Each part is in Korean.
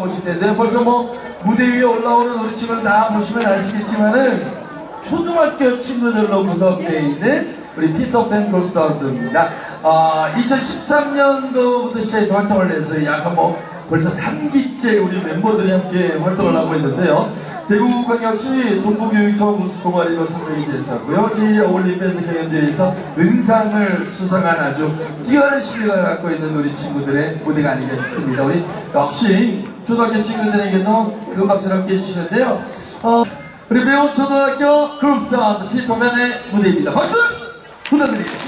오실 텐데 벌써 뭐 무대 위에 올라오는 우리 친구들 다 보시면 아시겠지만은 초등학교 친구들로 구성되어 있는 우리 피터팬 그룹 사운드입니다. 아, 2013년도부터 시작해서 활동을 해서 약간 뭐 벌써 3기째 우리 멤버들이 함께 활동을 하고 있는데요. 대구광역시 동부교육청 우수동아리로 선정이 됐었고요. 제1어울림 밴드 경연대회에서 은상을 수상한 아주 뛰어난 실력을 갖고 있는 우리 친구들의 무대가 아닌가 싶습니다. 우리 역시 초등학교 친구들에게도 큰 박수를 함께 해주시는데요. 어, 우리 매우 초등학교 그룹 사운드 피터맨의 무대입니다. 박수 부탁드리겠습니다.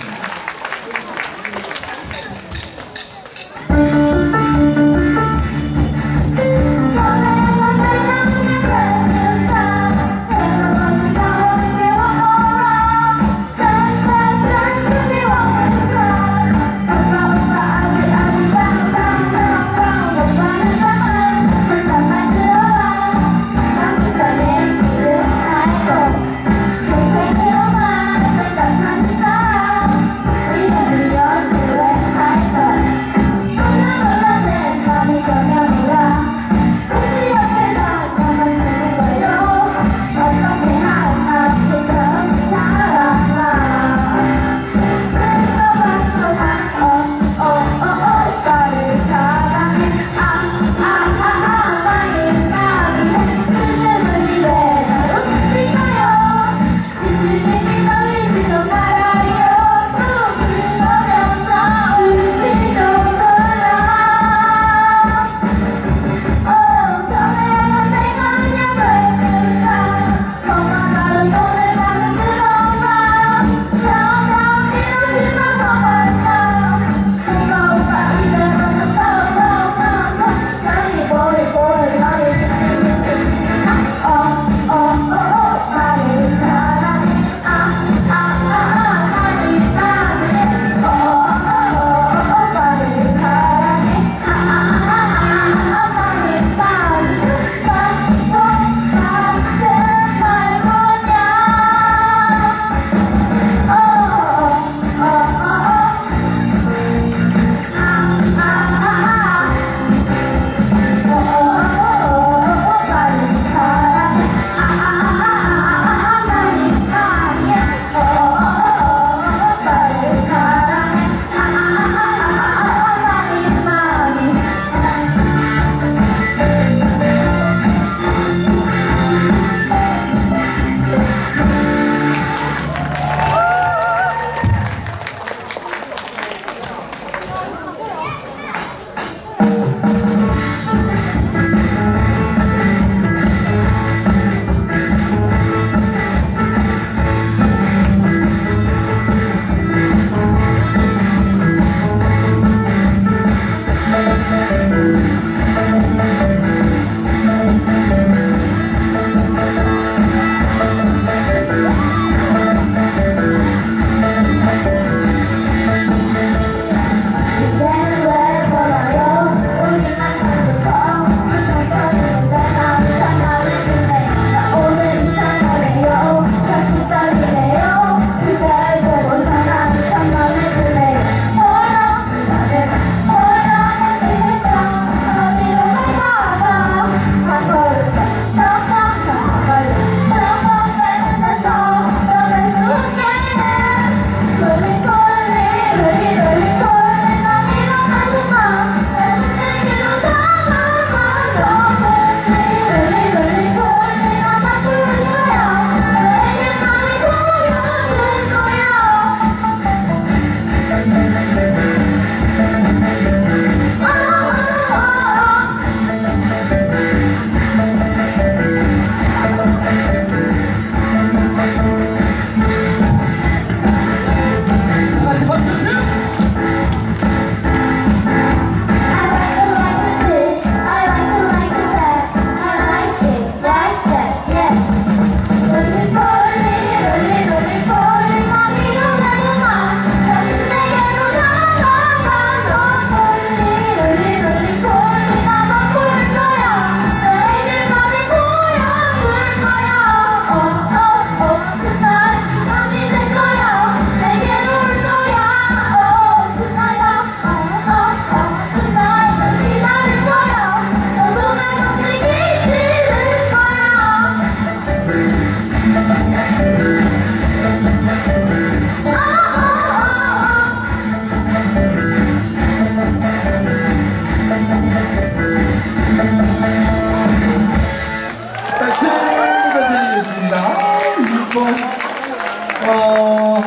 어,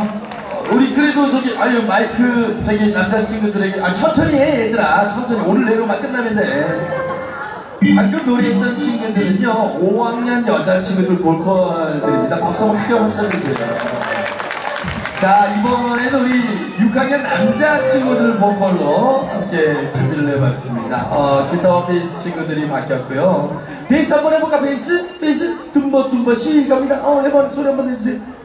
우리 그래도 저기 아유 마이크 저기 남자친구들에게 아 천천히 해 얘들아. 천천히. 오늘 내로만 끝나면 돼. 방금 노래했던 친구들은요 5학년 여자친구들 볼컬들입니다. 박수 한번 크게 한번 쳐주세요. 자 이번에는 우리 6학년 남자친구들 보컬로 함께 준비를 해봤습니다. 어, 기타와 베이스 친구들이 바뀌었고요. 베이스 한번 해볼까? 베이스? 베이스? 둠버둠버. 시작합니다. 어 해봐. 소리 한번 해주세요.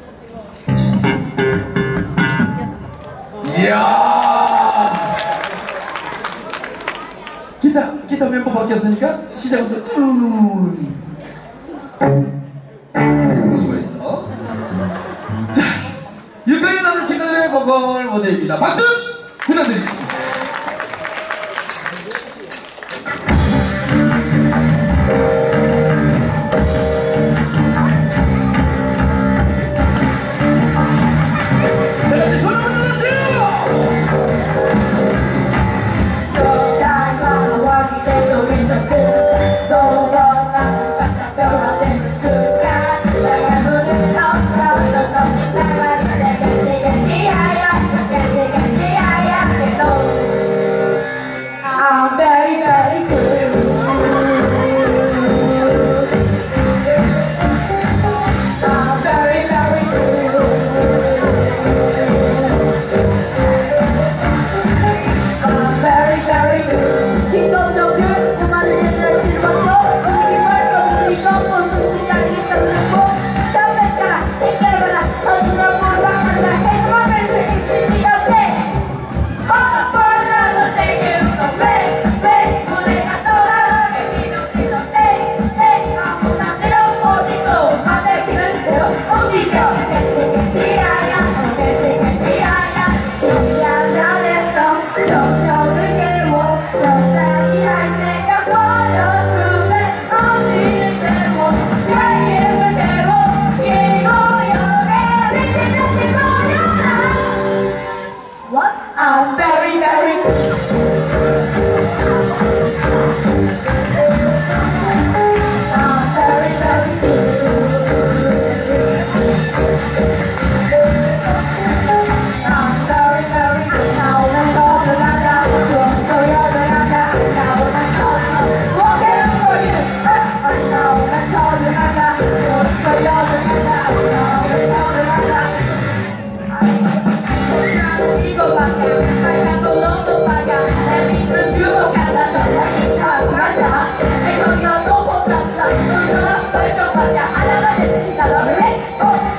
이야. 기타, 기타 멤버 바뀌었으니까 시작부터 수고했어. 자, 유크레인 남자친구들의 보컬 모델입니다. 박수 부탁드리겠습니다. 赤ちゃん、花が出した、ね、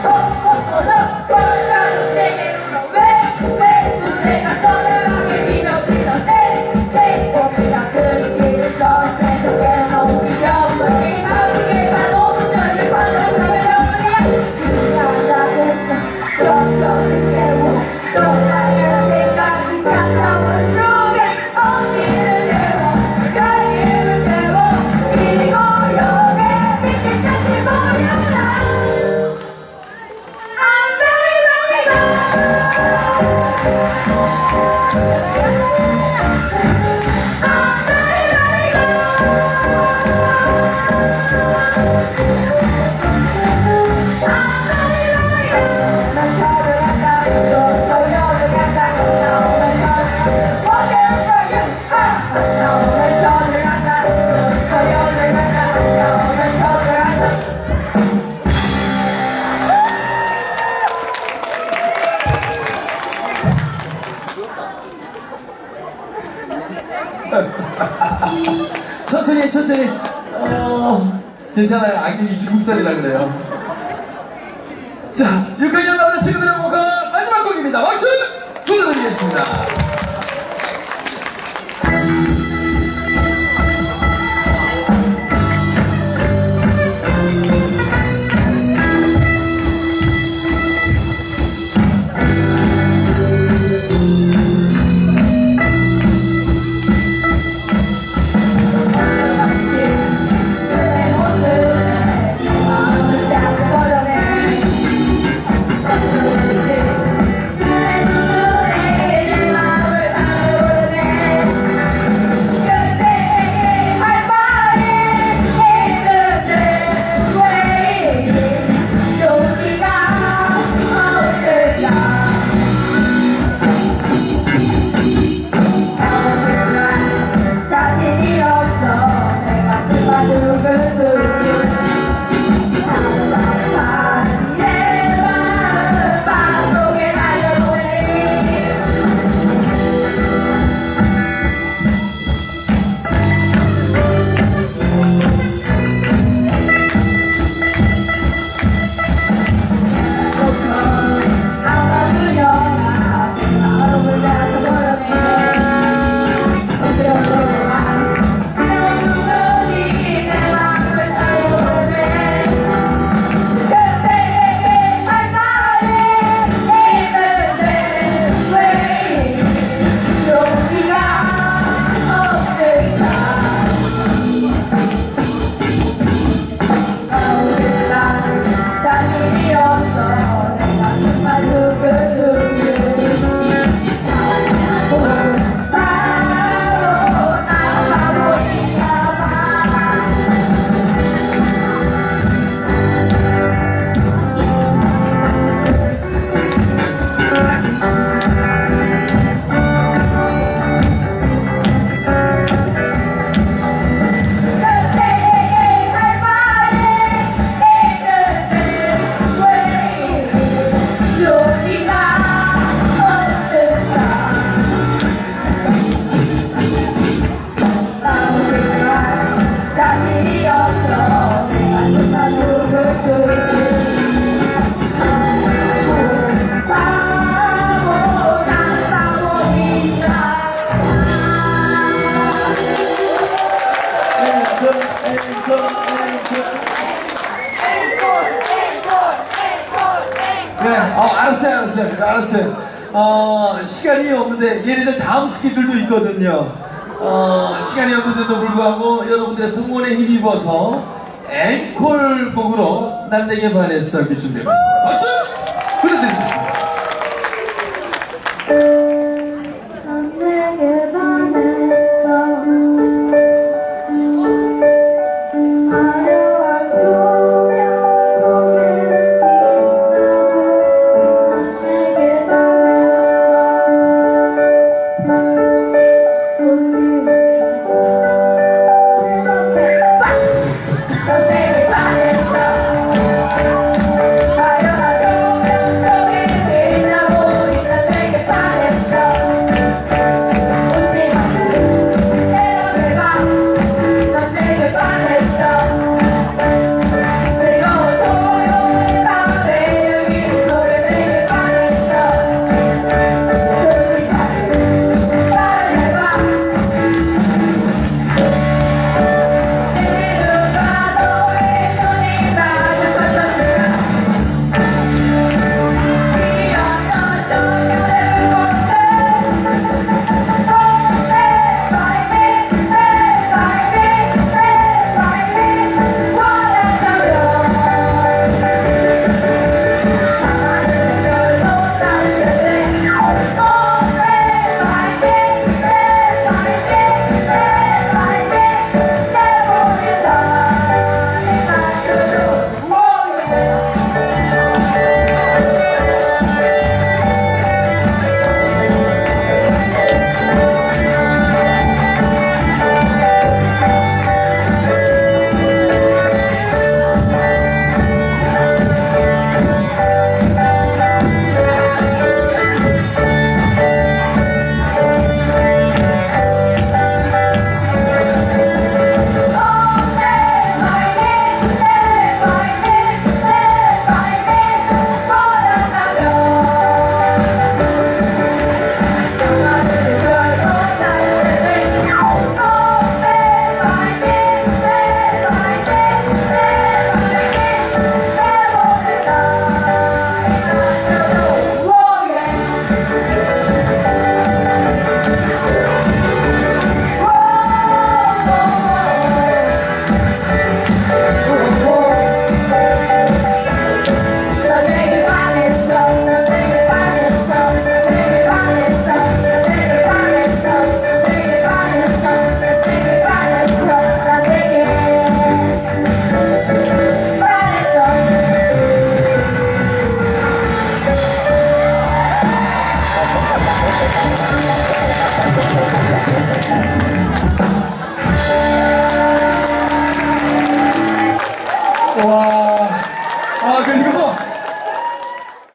괜찮아요. 아기 중국살이라 그래요. 네, 어, 알았어요, 알았어요, 알았어요. 어, 시간이 없는데 얘네들 다음 스케줄도 있거든요. 어, 시간이 없는데도 불구하고 여러분들의 성원에 힘입어서 앵콜 곡으로 난 내게 반했어 이렇게 준비해봤습니다. 박수! 보내드리겠습니다.